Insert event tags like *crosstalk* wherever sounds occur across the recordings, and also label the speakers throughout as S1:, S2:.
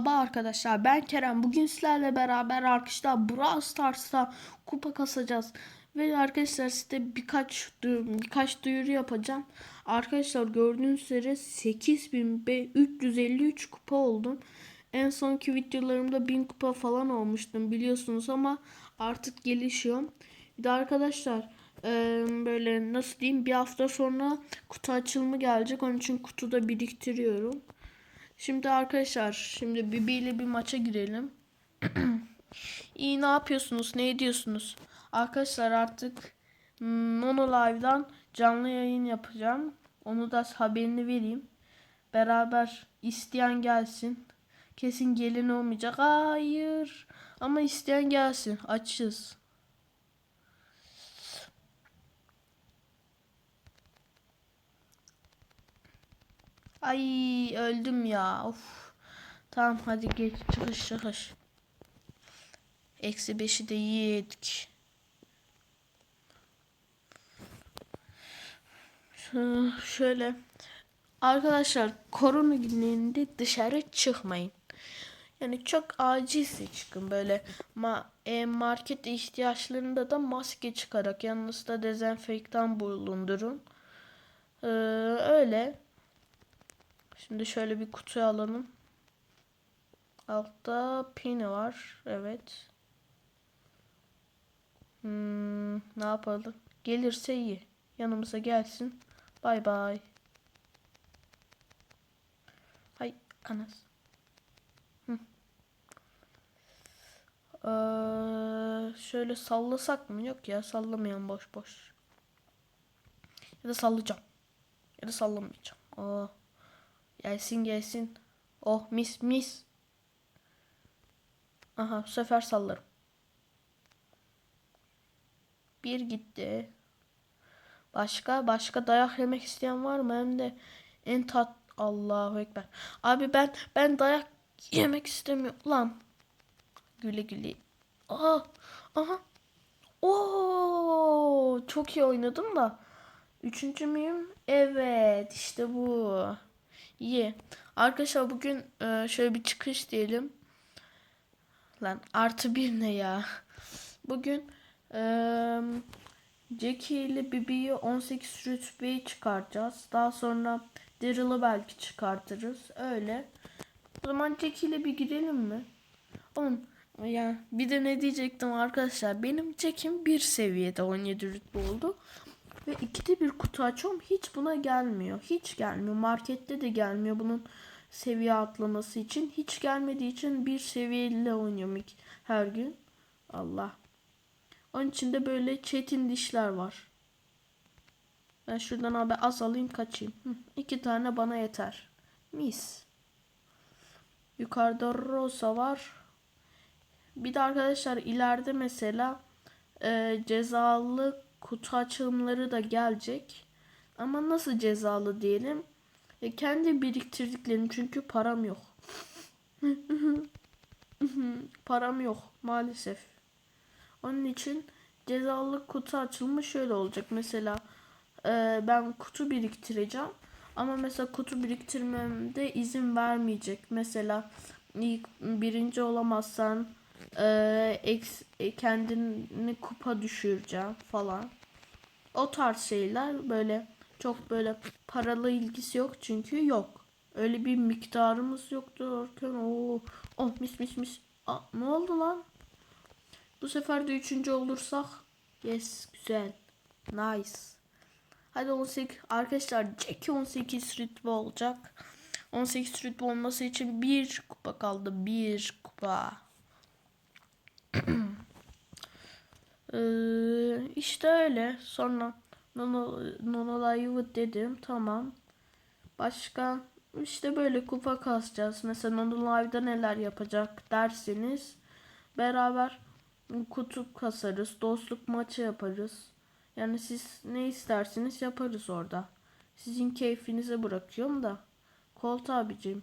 S1: Merhaba arkadaşlar ben Kerem. Bugün sizlerle beraber arkadaşlar Brawl Stars'ta kupa kasacağız. Ve arkadaşlar size birkaç birkaç duyuru yapacağım. Arkadaşlar gördüğünüz üzere 8353 kupa oldum. En sonki videolarımda 1000 kupa falan olmuştum biliyorsunuz ama artık gelişiyorum. Bir de arkadaşlar böyle nasıl diyeyim bir hafta sonra kutu açılımı gelecek. Onun için kutuda biriktiriyorum. Şimdi arkadaşlar şimdi Bibi ile bir maça girelim. *clears throat* İyi ne yapıyorsunuz? Ne ediyorsunuz? Arkadaşlar artık mm, Mono Live'dan canlı yayın yapacağım. Onu da haberini vereyim. Beraber isteyen gelsin. Kesin gelin olmayacak. Hayır. Ama isteyen gelsin. Açız. Ay öldüm ya. Of. Tamam hadi geç çıkış çıkış. Eksi beşi de yedik. Şöyle. Arkadaşlar korona günlerinde dışarı çıkmayın. Yani çok acilse çıkın böyle ma e, market ihtiyaçlarında da maske çıkarak yanınızda dezenfektan bulundurun. Ee, öyle. Şimdi şöyle bir kutuya alalım. Altta pini var. Evet. Hmm, ne yapalım? Gelirse iyi. Yanımıza gelsin. Bay bay. Hay anas. Hı. Ee, şöyle sallasak mı? Yok ya sallamayalım boş boş. Ya da sallayacağım. Ya da sallamayacağım. Aa. Gelsin gelsin. Oh mis mis. Aha bu sefer sallarım. Bir gitti. Başka başka dayak yemek isteyen var mı? Hem de en tat Allahu ekber. Abi ben ben dayak yemek istemiyorum lan. Güle güle. Aha. Aha. Oo, çok iyi oynadım da. Üçüncü müyüm? Evet, işte bu. İyi. Arkadaşlar bugün e, şöyle bir çıkış diyelim. Lan artı bir ne ya? *laughs* Bugün e, Jackie ile Bibi'yi 18 rütbeye çıkaracağız. Daha sonra Daryl'ı belki çıkartırız. Öyle. O zaman Jackie ile bir girelim mi? Oğlum ya bir de ne diyecektim arkadaşlar. Benim Jack'im bir seviyede 17 rütbe oldu. Ve ikide bir kutu açıyorum. Hiç buna gelmiyor. Hiç gelmiyor. Markette de gelmiyor bunun seviye atlaması için. Hiç gelmediği için bir seviyeyle oynuyorum her gün. Allah. Onun içinde böyle çetin dişler var. Ben şuradan abi az alayım kaçayım. Hı, iki tane bana yeter. Mis. Yukarıda Rosa var. Bir de arkadaşlar ileride mesela e, cezalı kutu açılımları da gelecek. Ama nasıl cezalı diyelim? E, kendi biriktirdiklerim çünkü param yok. *laughs* param yok maalesef. Onun için cezalı kutu açılımı şöyle olacak. Mesela e, ben kutu biriktireceğim. Ama mesela kutu biriktirmemde izin vermeyecek. Mesela ilk birinci olamazsan e, eks, e, kendini kupa düşüreceğim falan. O tarz şeyler böyle çok böyle paralı ilgisi yok çünkü yok. Öyle bir miktarımız yoktu derken o oh mis mis mis. Aa, ne oldu lan? Bu sefer de üçüncü olursak yes güzel. Nice. Hadi 18 arkadaşlar Jackie 18 rütbe olacak. 18 rütbe olması için bir kupa kaldı. Bir kupa. *clears throat* Ee, işte öyle. Sonra Nono, Nono Live dedim. Tamam. Başka işte böyle kupa kasacağız. Mesela Nono Live'da neler yapacak derseniz beraber kutu kasarız. Dostluk maçı yaparız. Yani siz ne isterseniz yaparız orada. Sizin keyfinize bırakıyorum da. Colt abicim.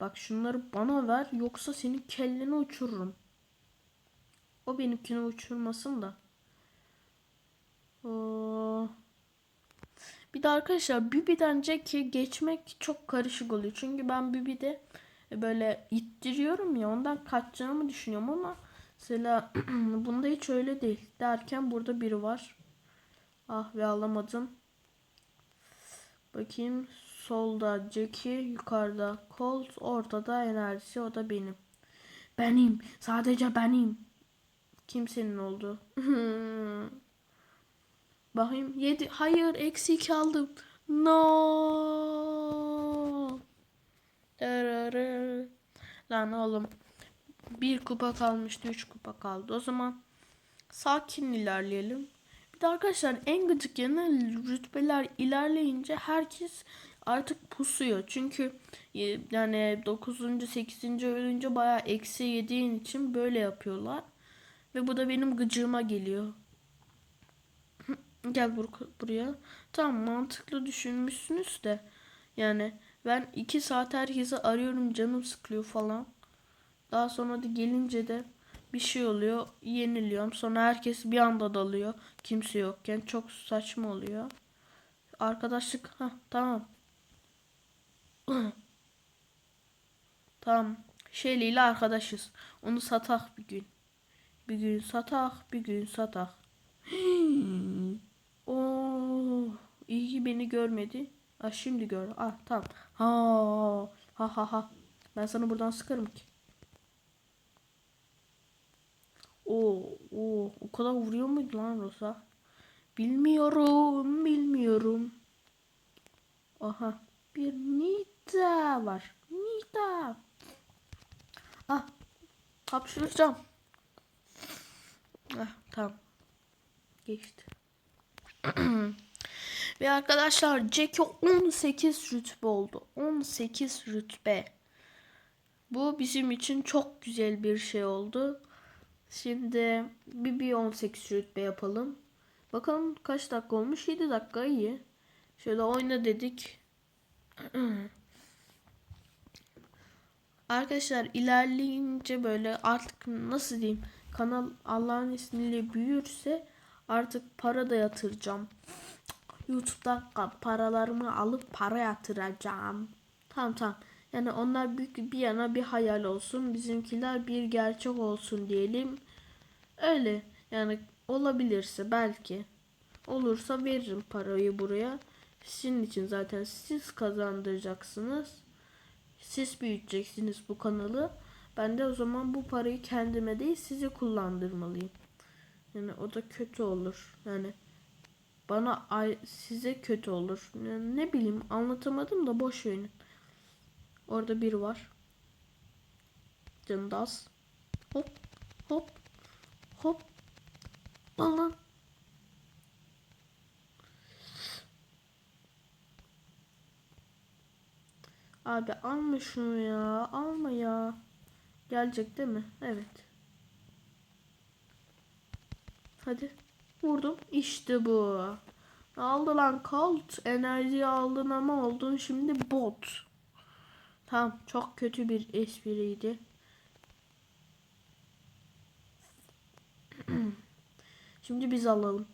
S1: Bak şunları bana ver yoksa senin kelleni uçururum. O benimkini uçurmasın da. Bir de arkadaşlar Bibi'den Jack'i geçmek çok karışık oluyor. Çünkü ben Bibi'de e, böyle ittiriyorum ya ondan kaçacağımı düşünüyorum ama mesela *clears throat* bunda hiç öyle değil. Derken burada biri var. Ah ve alamadım. Bakayım solda Jackie, yukarıda Colt, ortada enerjisi o da benim. Benim, sadece benim. Kimsenin oldu. *laughs* Bakayım 7 hayır eksi 2 aldım. No. Lan oğlum. Bir kupa kalmıştı, üç kupa kaldı. O zaman sakin ilerleyelim. Bir de arkadaşlar en gıcık yanı rütbeler ilerleyince herkes artık pusuyor. Çünkü e, yani 9. 8. ölünce bayağı eksi yediğin için böyle yapıyorlar. Ve bu da benim gıcığıma geliyor. Gel bur- buraya. Tamam mantıklı düşünmüşsünüz de. Yani ben iki saat herkesi arıyorum canım sıkılıyor falan. Daha sonra da gelince de bir şey oluyor. Yeniliyorum. Sonra herkes bir anda dalıyor. Kimse yokken. Çok saçma oluyor. Arkadaşlık. ha tamam. *clears throat* tamam. Şeyli ile arkadaşız. Onu satak bir gün. Bir gün satak, bir gün satak. *gasps* Oo, iyi ki beni görmedi. Ah şimdi gör. Ah tamam. Ha ha ha ha. Ben sana buradan sıkarım ki. Oo, oo, o kadar vuruyor muydu lan Rosa? Bilmiyorum, bilmiyorum. Aha, bir Nita var. Nita. Ah, hapşıracağım. Ah, tamam. Geçti. *clears throat* Ve arkadaşlar Jackie 18 rütbe oldu. 18 rütbe. Bu bizim için çok güzel bir şey oldu. Şimdi bir, bir 18 rütbe yapalım. Bakalım kaç dakika olmuş? 7 dakika iyi. Şöyle oyna dedik. *clears throat* Arkadaşlar ilerleyince böyle artık nasıl diyeyim kanal Allah'ın izniyle büyürse artık para da yatıracağım. YouTube'dan paralarımı alıp para yatıracağım. Tamam tamam. Yani onlar büyük bir yana bir hayal olsun. Bizimkiler bir gerçek olsun diyelim. Öyle. Yani olabilirse belki. Olursa veririm parayı buraya. Sizin için zaten siz kazandıracaksınız. Siz büyüteceksiniz bu kanalı. Ben de o zaman bu parayı kendime değil size kullandırmalıyım. Yani o da kötü olur. Yani bana ay size kötü olur. Yani ne bileyim anlatamadım da boş verin. Orada bir var. Canı da az. Hop hop hop. Lan. Abi alma şunu ya. Alma ya. Gelecek değil mi? Evet. Hadi. Vurdum. İşte bu. Aldı lan Colt. Enerji aldın ama oldun şimdi bot. Tamam. Çok kötü bir espriydi. *clears throat* Şimdi biz alalım.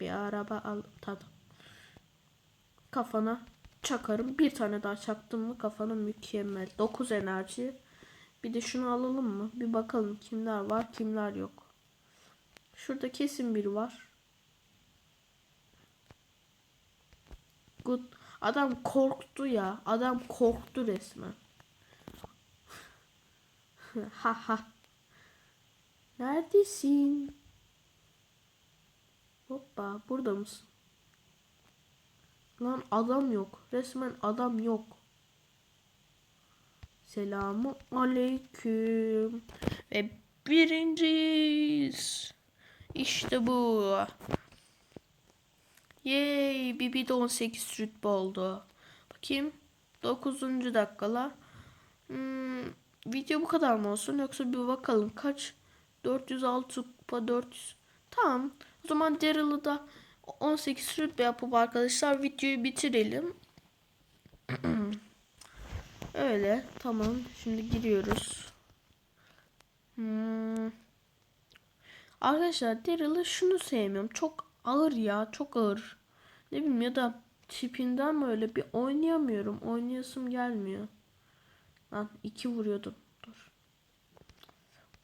S1: Bir araba al. Tamam. Kafana çakarım. Bir tane daha çaktım mı kafana mükemmel. 9 enerji. Bir de şunu alalım mı? Bir bakalım kimler var kimler yok. Şurada kesin biri var. Good. Adam korktu ya. Adam korktu resmen. *laughs* ha ha. Neredesin? Hoppa burada mısın? Lan adam yok. Resmen adam yok. Selamu aleyküm. Ve birinciyiz. İşte bu. Yay. Bibi de 18 rütbe oldu. Bakayım. 9. dakikalar. Hmm, video bu kadar mı olsun yoksa bir bakalım kaç 406 kupa 400 tamam o zaman Daryl'ı da 18 rütbe yapıp arkadaşlar videoyu bitirelim *clears throat* öyle tamam şimdi giriyoruz hmm. arkadaşlar Daryl'ı şunu sevmiyorum çok ağır ya çok ağır ne bileyim ya da tipinden mi öyle bir oynayamıyorum. Oynayasım gelmiyor. Lan iki vuruyordum. Dur.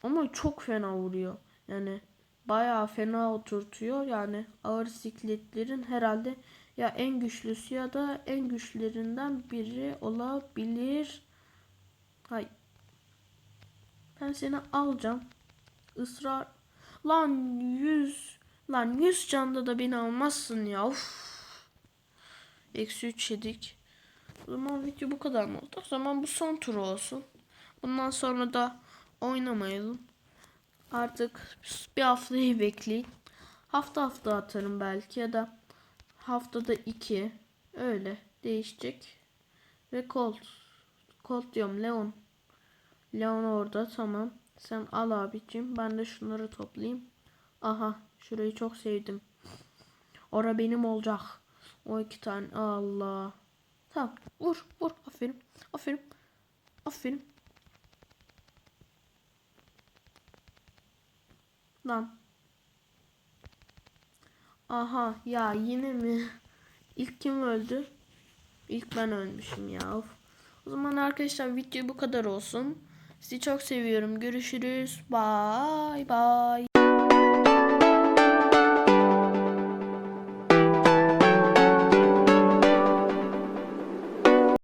S1: Ama çok fena vuruyor. Yani bayağı fena oturtuyor. Yani ağır sikletlerin herhalde ya en güçlüsü ya da en güçlerinden biri olabilir. Hay. Ben seni alacağım. Israr. Lan 100. Lan 100 canda da beni almazsın ya. Uf. Eksi 3 yedik. O zaman video bu kadar mı oldu? O zaman bu son tur olsun. Bundan sonra da oynamayalım. Artık bir haftayı *laughs* bekleyin. Hafta hafta atarım belki ya da haftada iki öyle değişecek. Ve Colt. Colt diyorum Leon. Leon orada tamam. Sen al abicim. Ben de şunları toplayayım. Aha şurayı çok sevdim. Ora benim olacak. O iki tane Allah. Tamam vur vur aferin aferin aferin. Lan. Aha ya yine mi? İlk kim öldü? İlk ben ölmüşüm ya. Of. O zaman arkadaşlar video bu kadar olsun. Sizi çok seviyorum. Görüşürüz. Bye bye.